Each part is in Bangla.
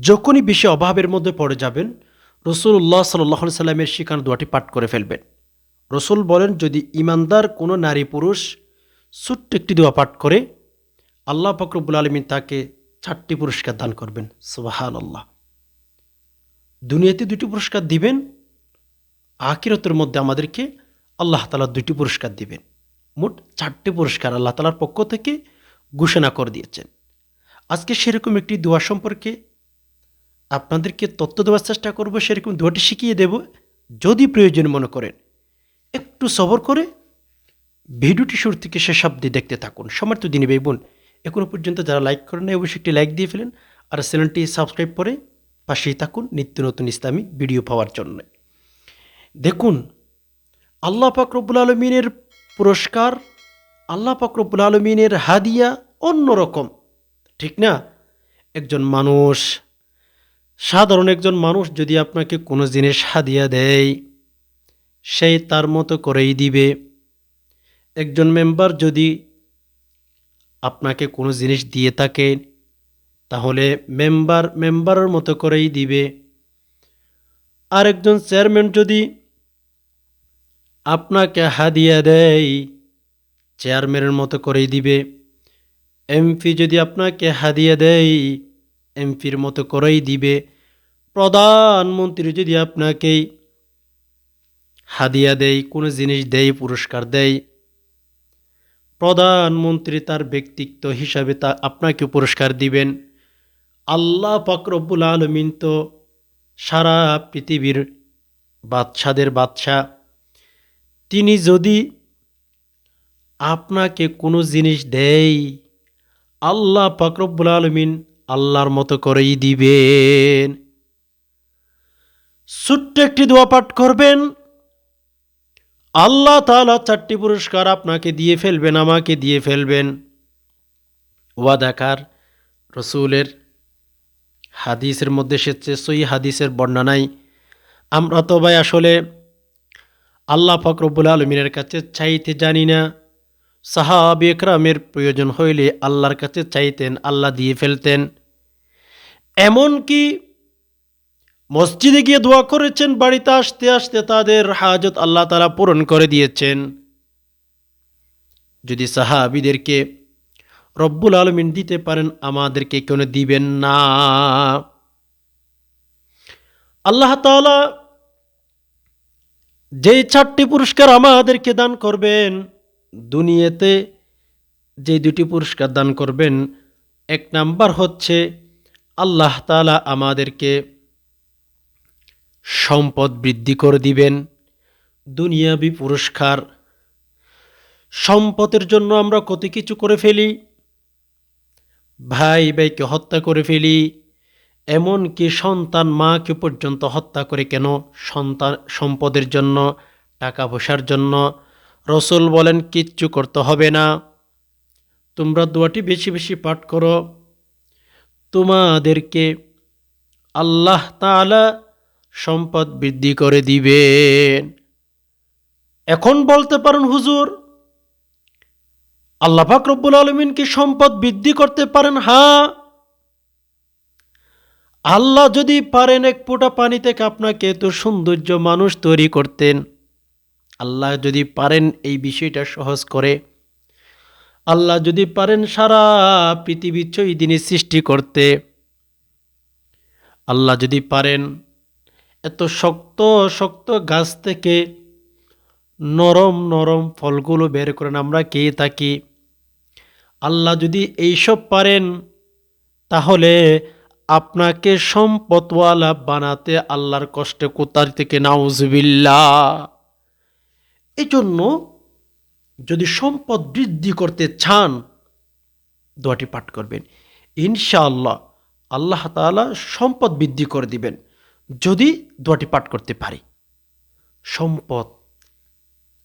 যখনই বেশি অভাবের মধ্যে পড়ে যাবেন রসুল্লাহ সাল্লাহ সাল্লামের শিখানো দোয়াটি পাঠ করে ফেলবেন। রসুল বলেন, যদি ইমানদার কোনো নারী পুরুষ ছোট্ট একটি দোয়া পাঠ করে, আল্লাহ ফকরবুল আলমিন তাকে চারটি পুরস্কার দান করবেন। সুবাহান আল্লাহ দুনিয়াতে দুটি পুরস্কার দিবেন আকিরতের মধ্যে আমাদেরকে আল্লাহ তালা দুটি পুরস্কার দিবেন। মোট চারটি পুরস্কার আল্লাহ তালার পক্ষ থেকে ঘোষণা করে দিয়েছেন। আজকে সেরকম একটি দোয়া সম্পর্কে আপনাদেরকে তথ্য দেওয়ার চেষ্টা করব, সেরকম দোয়াটি শিখিয়ে দেব। যদি প্রয়োজন মনে করেন, একটু সবর করে ভিডিওটি শুরু থেকে শেষ অব্দি দেখতে থাকুন। সমর্থ দিনী ভাই বোন এখনও পর্যন্ত যারা লাইক করেন নাই, অবশ্যই একটি লাইক দিয়ে ফেলেন আর চ্যানেলটি সাবস্ক্রাইব করে পাশেই থাকুন নিত্য নতুন ইসলামী ভিডিও পাওয়ার জন্য। দেখুন, আল্লাহ পাকরবুল আলমিনের পুরস্কার, আল্লাহ পাকরবুল আলমিনের হাদিয়া অন্যরকম, ঠিক না? একজন মানুষ সাধারণ একজন মানুষ যদি আপনাকে কোনো জিনিস হাদিয়া দেয় সেই তার মতো করেই দিবে। একজন মেম্বার যদি আপনাকে কোনো জিনিস দিয়ে থাকে, তাহলে মেম্বার মেম্বারের মতো করেই দিবে। আর একজন চেয়ারম্যান যদি আপনাকে হাদিয়া দেয়, চেয়ারম্যানের মতো করেই দিবে। এমপি যদি আপনাকে হাদিয়া দেয়, এমপির মতো করেই দিবে। প্রধানমন্ত্রী যদি আপনাকে হাদিয়া দেয়, কোনো জিনিস দেয়, পুরস্কার দেয়, প্রধানমন্ত্রী তার ব্যক্তিত্ব হিসাবে তা আপনাকে পুরস্কার দিবেন। আল্লাহ পাকরব্বুল আলমিন তো সারা পৃথিবীর বাদশাদের বাদশাহ তিনি যদি আপনাকে কোনো জিনিস দেয়, আল্লাহ পাকরব্বুল আলমিন আল্লাহর মতো করেই দিবেন। ছোট্ট একটি দোয়া পাঠ করবেন। আল্লাহ তালা চারটি পুরস্কার আপনাকে দিয়ে ফেলবেন, আমাকে দিয়ে ফেলবেন। ওয়াদাকার রসুলের হাদিসের মধ্যে এসেছে সই হাদিসের বর্ণনায় আমরা তো ভাই আসলে আল্লাহ ফকরবুল আলমিনের কাছে চাইতে জানি না। সাহাবি একরামের প্রয়োজন হইলে আল্লাহর কাছে চাইতেন, আল্লাহ দিয়ে ফেলতেন। এমনকি মসজিদে গিয়ে দোয়া করেছেন, বাড়িতে আসতে আসতে তাদের হাজত আল্লাহ তালা পূরণ করে দিয়েছেন। যদি সাহাবিদেরকে রব্বুল আলমিন দিতে পারেন, আমাদেরকে কেন দিবেন না। আল্লাহ তালা যেই চারটি পুরস্কার আমাদেরকে দান করবেন, দুনিয়াতে যে দুটি পুরস্কার দান করবেন, এক নাম্বার হচ্ছে আল্লাহ তালা আমাদেরকে সম্পদ বৃদ্ধি করে দিবেন, দুনিয়াবি পুরস্কার। সম্পদের জন্য আমরা কত কিছু করে ফেলি? ভাই ভাইকে হত্যা করে ফেলি, এমনকি সন্তান মাকে পর্যন্ত হত্যা করে কেন? সন্তান সম্পদের জন্য, টাকা পয়সার জন্য। রসুল বলেন, কিচ্ছু করতে হবে না। তোমরা দোয়াটি বেশি বেশি পাঠ করো। তোমাদেরকে আল্লাহ তালা সম্পদ বৃদ্ধি করে দিবেন। এখন বলতে পারেন, হুজুর, আল্লাহ রব্বুল আলমিন কি সম্পদ বৃদ্ধি করতে পারেন? হ্যাঁ। আল্লাহ যদি পারেন এক ফোঁটা পানি থেকে আপনাকে এত সৌন্দর্য মানুষ তৈরি করতেন, আল্লাহ যদি পারেন এই বিষয়টা সহজ করে, আল্লাহ যদি পারেন সারা পৃথিবী ছয় দিনে সৃষ্টি করতে, আল্লাহ যদি পারেন এত শক্ত শক্ত গাছ থেকে নরম নরম ফলগুলো বের করেন আমরা কে থাকি আল্লাহ যদি এইসব পারেন, তাহলে আপনাকে সম্পদওয়ালা বানাতে আল্লাহর কষ্টে কোতার থেকে? নাউজবিল্লা এই জন্য যদি সম্পদ বৃদ্ধি করতে চান, দোয়াটি পাঠ করবেন। ইনশাআল্লাহ আল্লাহ তালা সম্পদ বৃদ্ধি করে দিবেন। যদি দোয়াটি পাঠ করতে পারি। সম্পদ।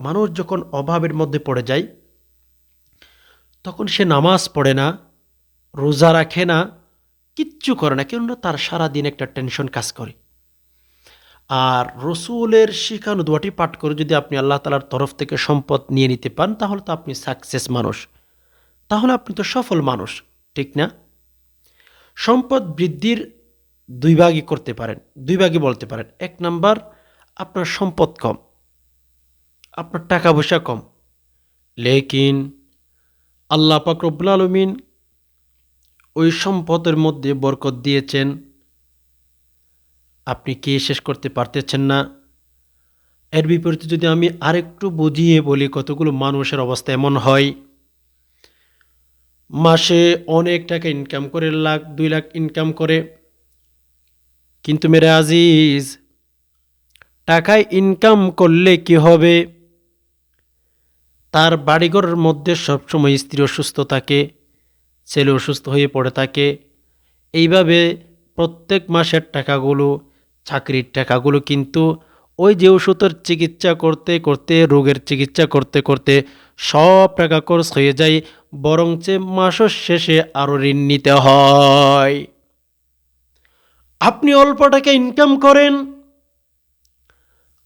মানুষ যখন অভাবের মধ্যে পড়ে যায়, তখন সে নামাজ পড়ে না, রোজা রাখে না, কিচ্ছু করে না, কেননা তার সারাদিন একটা টেনশন কাজ করে। আর রসুলের শিখানো দোয়াটি পাঠ করে যদি আপনি আল্লাহ তালার তরফ থেকে সম্পদ নিয়ে নিতে পান, তাহলে তো আপনি সাকসেস মানুষ। তাহলে আপনি তো সফল মানুষ, ঠিক না? সম্পদ বৃদ্ধির দুই ভাগই করতে পারেন, দুই ভাগই বলতে পারেন। এক নাম্বার, আপনার সম্পদ কম, আপনার টাকা পয়সা কম। লেকিন আল্লাহ পাক রব্বুল আলমিন ওই সম্পদের মধ্যে বরকত দিয়েছেন। আপনি কে শেষ করতে পারতেছেন না? এর বিপরীতে যদি আমি আরেকটু বুঝিয়ে বলি কতগুলো মানুষের অবস্থা এমন হয়। মাসে অনেক টাকা ইনকাম করে, লাখ, দুই লাখ ইনকাম করে। কিন্তু মেরে আজিজ, টাকায় ইনকাম করলে কি হবে? তার বাড়িঘরের মধ্যে সবসময় স্ত্রী অসুস্থ থাকে, ছেলে অসুস্থ হয়ে পড়ে থাকে। এইভাবে প্রত্যেক মাসের টাকাগুলো, চাকরির টাকাগুলো কিন্তু ওই যে ওষুধের চিকিৎসা করতে করতে, রোগের চিকিৎসা করতে করতে সব টাকা খরচ হয়ে যায়, বরঞ্চে মাসের শেষে আরও ঋণ নিতে হয়। আপনি অল্প টাকা ইনকাম করেন,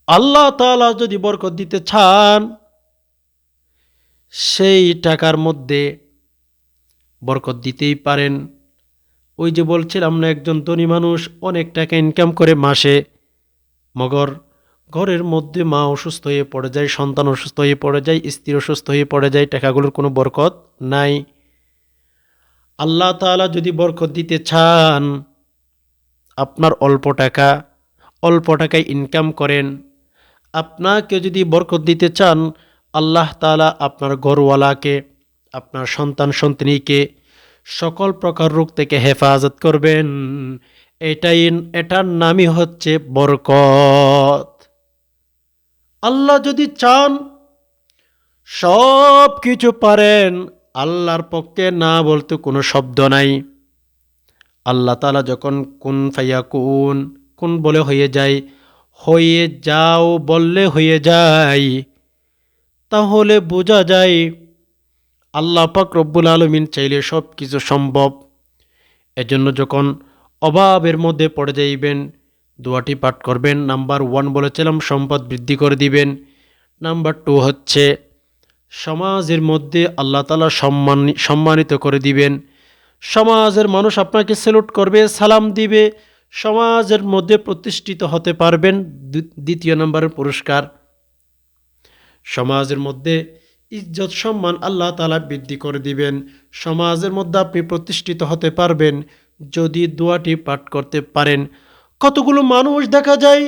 আল্লাহ তালা যদি বরকত দিতে চান, সেই টাকার মধ্যে বরকত দিতেই পারেন। ওই যে বলছিলাম না, একজন ধনী মানুষ অনেক টাকা ইনকাম করে মাসে, মগর ঘরের মধ্যে মা অসুস্থ হয়ে পড়ে যায়, সন্তান অসুস্থ হয়ে পড়ে যায়, স্ত্রী অসুস্থ হয়ে পড়ে যায়, টাকাগুলোর কোনো বরকত নাই। আল্লাহ তাআলা যদি বরকত দিতে চান আপনার অল্প টাকা, অল্প টাকায় ইনকাম করেন। আপনাকে যদি বরকত দিতে চান, আল্লাহ তালা আপনার ঘরওয়ালাকে, আপনার সন্তান সন্তানীকে সকল প্রকার রোগ থেকে হেফাজত করবেন। এটাই, এটার নামই হচ্ছে বরকত। আল্লাহ যদি চান সব কিছু পারেন, আল্লাহর পক্ষে না বলতে কোনো শব্দ নাই। আল্লাহ তালা যখন কোন ফাইয়া কোন কোন বলে হয়ে যায়, হয়ে যাও বললে হয়ে যায়, তাহলে বোঝা যায় আল্লাহ পাক রব্বুল আলমিন চাইলে সব কিছু সম্ভব। এজন্য যখন অভাবের মধ্যে পড়ে যাইবেন, দোয়াটি পাঠ করবেন, নাম্বার ওয়ান বলেছিলাম, সম্পদ বৃদ্ধি করে দিবেন। নাম্বার টু হচ্ছে, সমাজের মধ্যে আল্লাহ তালা সম্মান, সম্মানিত করে দিবেন। সমাজের মানুষ আপনাকে সেলুট করবে, সালাম দিবে, সমাজের মধ্যে প্রতিষ্ঠিত হতে পারবেন। দ্বিতীয় নম্বরের পুরস্কার। সমাজের মধ্যে ইজ্জত, সম্মান আল্লাহ তালা বৃদ্ধি করে দিবেন। সমাজের মধ্যে আপনি প্রতিষ্ঠিত হতে পারবেন যদি দোয়াটি পাঠ করতে পারেন। কতগুলো মানুষ দেখা যায়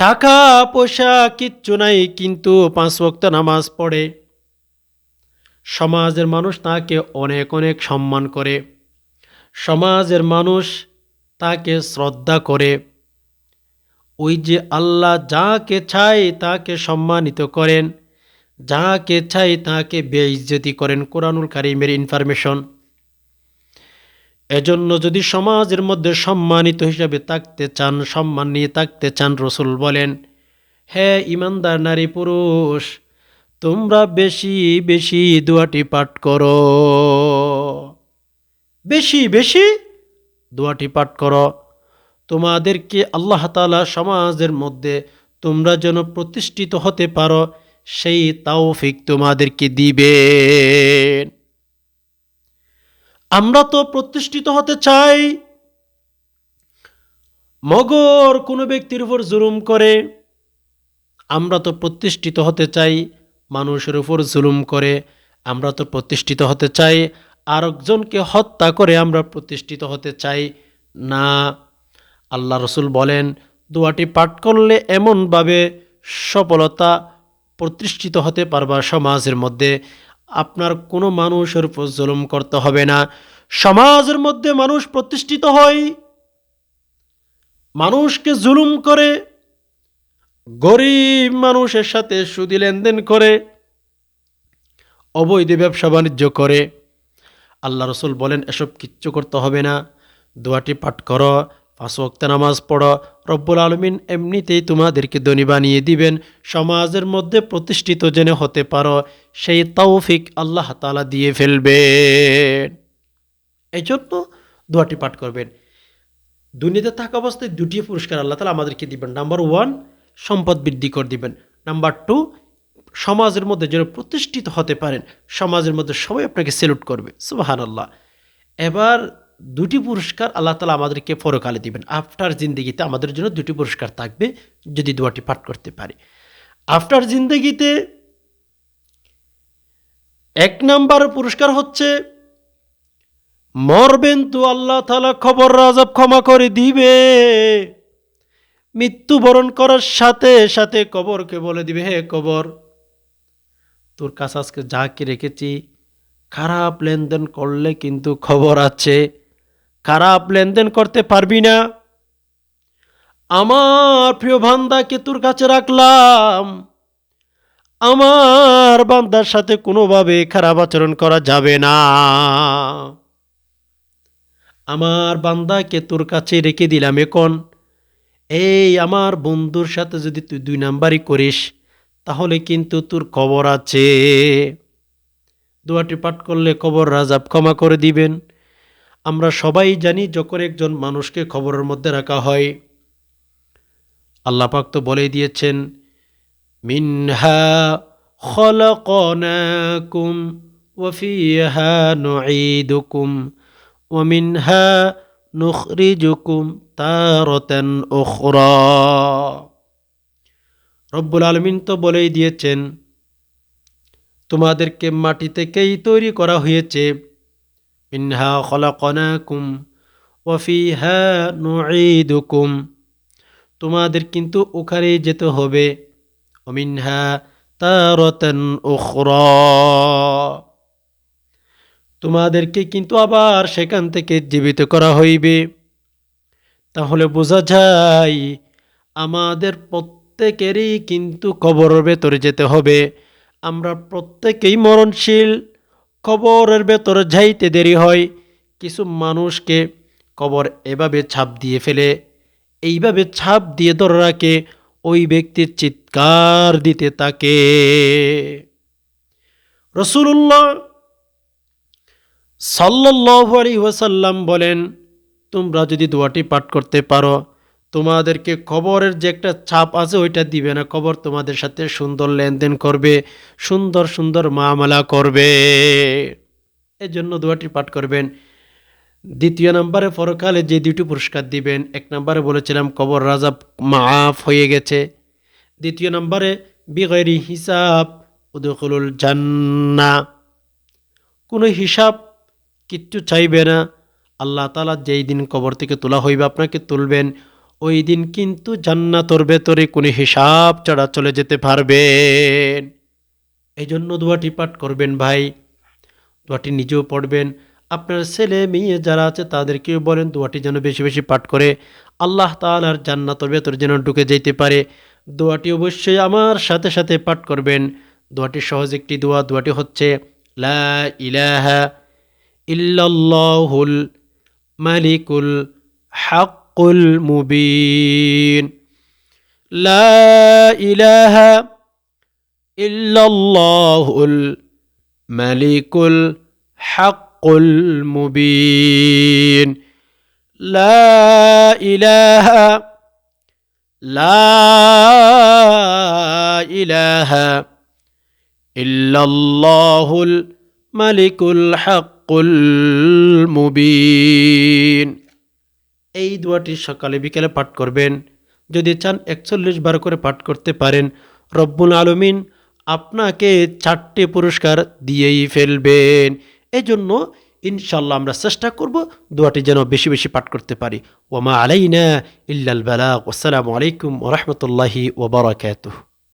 টাকা পয়সা কিচ্ছু নাই, কিন্তু পাঁচ ওয়াক্ত নামাজ পড়ে। সমাজের মানুষ তাকে অনেক অনেক সম্মান করে। সমাজের মানুষ তাকে শ্রদ্ধা করে। ওই যে আল্লাহ যাকে চাই তাকে সম্মানিত করেন, যাকে চাই তাকে বেইজ্জতি করেন, কোরআনুল কারিমের ইনফরমেশন এজন্য যদি সমাজের মধ্যে সম্মানিত হিসাবে থাকতে চান, সম্মান নিয়ে থাকতে চান, রসুল বলেন, হে ইমানদার নারী পুরুষ তোমরা বেশি বেশি দোয়াটি পাঠ করো। বেশি বেশি দোয়াটি পাঠ করো। তোমাদেরকে আল্লাহ তালা সমাজের মধ্যে তোমরা যেন প্রতিষ্ঠিত হতে পারো, সেই তাওফিক তোমাদেরকে দিবে আমরা তো প্রতিষ্ঠিত হতে চাই। মগর কোনো ব্যক্তির উপর জুলুম করে, আমরা তো প্রতিষ্ঠিত হতে চাই। মানুষের উপর জুলুম করে, আমরা তো প্রতিষ্ঠিত হতে চাই। আরেকজনকে হত্যা করে আমরা প্রতিষ্ঠিত হতে চাই। না, আল্লাহ রসুল বলেন, দোয়াটি পাঠ করলে এমনভাবে সফলতা প্রতিষ্ঠিত হতে পারবা সমাজের মধ্যে। আপনার কোনো মানুষের উপর জুলুম করতে হবে না। সমাজের মধ্যে মানুষ প্রতিষ্ঠিত হয়। মানুষকে জুলুম করে গরিব মানুষের সাথে সুদি লেনদেন করে, অবৈধ ব্যবসা বাণিজ্য করে। আল্লাহ রসুল বলেন, এসব কিচ্ছু করতে হবে না। দোয়াটি পাঠ করো, পাঁচ ওয়াক্ত নামাজ পড়ো। রব্বুল আলমিন এমনিতেই তোমাদেরকে ধনী বানিয়ে দিবেন। সমাজের মধ্যে প্রতিষ্ঠিত জেনে হতে পারো, সেই তৌফিক আল্লাহ তালা দিয়ে ফেলবেন। এই জন্য দোয়াটি পাঠ করবেন। দুনিয়াতে থাকা অবস্থায় দুটি পুরস্কার আল্লাহ তালা আমাদেরকে দিবেন। নাম্বার ওয়ান সম্পদ বৃদ্ধি করে দিবেন। নাম্বার টু সমাজের মধ্যে যেন প্রতিষ্ঠিত হতে পারেন, সমাজের মধ্যে সবাই আপনাকে সেলুট করবে। সুবাহান আল্লাহ এবার দুটি পুরস্কার আল্লাহ তালা আমাদেরকে পরকালে দিবেন। আফটার জিন্দগিতে আমাদের জন্য দুটি পুরস্কার থাকবে, যদি দোয়াটি পাঠ করতে পারি। আফটার জিন্দগিতে এক নাম্বার পুরস্কার হচ্ছে, মরবেন তো আল্লাহ তালা খবর রাজব ক্ষমা করে দিবে। মৃত্যুবরণ করার সাথে সাথে কবরকে বলে দিবে, হে কবর, তোর কাছে আজকে যা কি রেখেছি, খারাপ লেনদেন করলে কিন্তু খবর আছে। খারাপ লেনদেন করতে পারবি না। আমার প্রিয় বান্দাকে তোর কাছে রাখলাম। আমার বান্দার সাথে কোনোভাবে খারাপ আচরণ করা যাবে না। আমার বান্দাকে তোর কাছে রেখে দিলাম এখন। এই আমার বন্ধুর সাথে যদি তুই দুই নাম্বারই করিস, তাহলে কিন্তু তোর খবর আছে। দোয়াটি পাঠ করলে কবর রাজাব ক্ষমা করে দিবেন। আমরা সবাই জানি যখন একজন মানুষকে খবরের মধ্যে রাখা হয়। আল্লাহ পাক তো বলেই দিয়েছেন, মিনহা খলকনাকুম ওয়ফিহা নুঈদুকুম ওমিনহা নুখরিজুকুম তারতান উখরা। রব্বুল আলমিন তো বলেই দিয়েছেন, তোমাদেরকে মাটি থেকেই তৈরি করা হয়েছে। মিনহা খলাকনাকুম ওয়াফিহা নুঈদুকুম। তোমাদের কিন্তু ওখানে যেতে হবে। অমিনহা তারতান উখরা। তোমাদেরকে কিন্তু আবার সেখান থেকে জীবিত করা হইবে। তাহলে বোঝা যায় আমাদের প্রত্যেকেরই কিন্তু কবরের ভেতরে যেতে হবে। আমরা প্রত্যেকেই মরণশীল, কবরের ভেতরে যাইতে দেরি হয়। কিছু মানুষকে কবর এভাবে ছাপ দিয়ে ফেলে। এইভাবে ছাপ দিয়ে ধরে রাখে ওই ব্যক্তির চিৎকার দিতে তাকে। রসুল্লাহ সাল্লাল্লাহু আলাইহি ওয়াসাল্লাম বলেন তোমরা যদি দোয়াটি পাঠ করতে পারো, তোমাদেরকে খবরের যে একটা ছাপ আছে ওইটা দিবে না। খবর তোমাদের সাথে সুন্দর লেনদেন করবে, সুন্দর সুন্দর মামলা করবে। এজন্য দোয়াটি পাঠ করবেন। দ্বিতীয় নম্বরে পরকালে যে দুটি পুরস্কার দিবেন, এক নম্বরে বলেছিলাম, কবর রাজা মাফ হয়ে গেছে। দ্বিতীয় নম্বরে বিগৈরি হিসাব উদুকুল জান্না কোনো হিসাব কিচ্ছু চাইবে না। আল্লাহ তালা যেই দিন কবর থেকে তোলা হইবে আপনাকে তুলবেন, ওই দিন কিন্তু জান্নাতর ভেতরে কোনো হিসাব ছাড়া চলে যেতে পারবেন। এই জন্য দোয়াটি পাঠ করবেন ভাই, দোয়াটি নিজেও পড়বেন। আপনার ছেলে মেয়ে যারা আছে তাদেরকেও বলেন দোয়াটি যেন বেশি বেশি পাঠ করে, আল্লাহ তালার জান্নাতর ভেতরে যেন ঢুকে যেতে পারে। দোয়াটি অবশ্যই আমার সাথে সাথে পাঠ করবেন। দোয়াটি সহজ একটি দোয়া, দোয়াটি হচ্ছে, লা ইলাহা ইল্লাল্লাহুল মালিকুল হাক্কুল মুবিন লা ইলাহা ইল্লাল্লাহুল মালিকুল হাক্কুল মুবিন লা ইলাহা লা ইলাহা ইল্লাল্লাহুল মালিকুল মুবিন। এই দোয়াটি সকালে, বিকেলে পাঠ করবেন। যদি চান একচল্লিশ বার করে পাঠ করতে পারেন, রব্বুল আলমিন আপনাকে চারটে পুরস্কার দিয়েই ফেলবেন। এই জন্য ইনশাল্লাহ আমরা চেষ্টা করব দোয়াটি যেন বেশি বেশি পাঠ করতে পারি। ওমা আলাইনা ইল্লাল বালাগ। আসসালামু আলাইকুম ওরহমতুল্লাহি ওবরাকাতুহ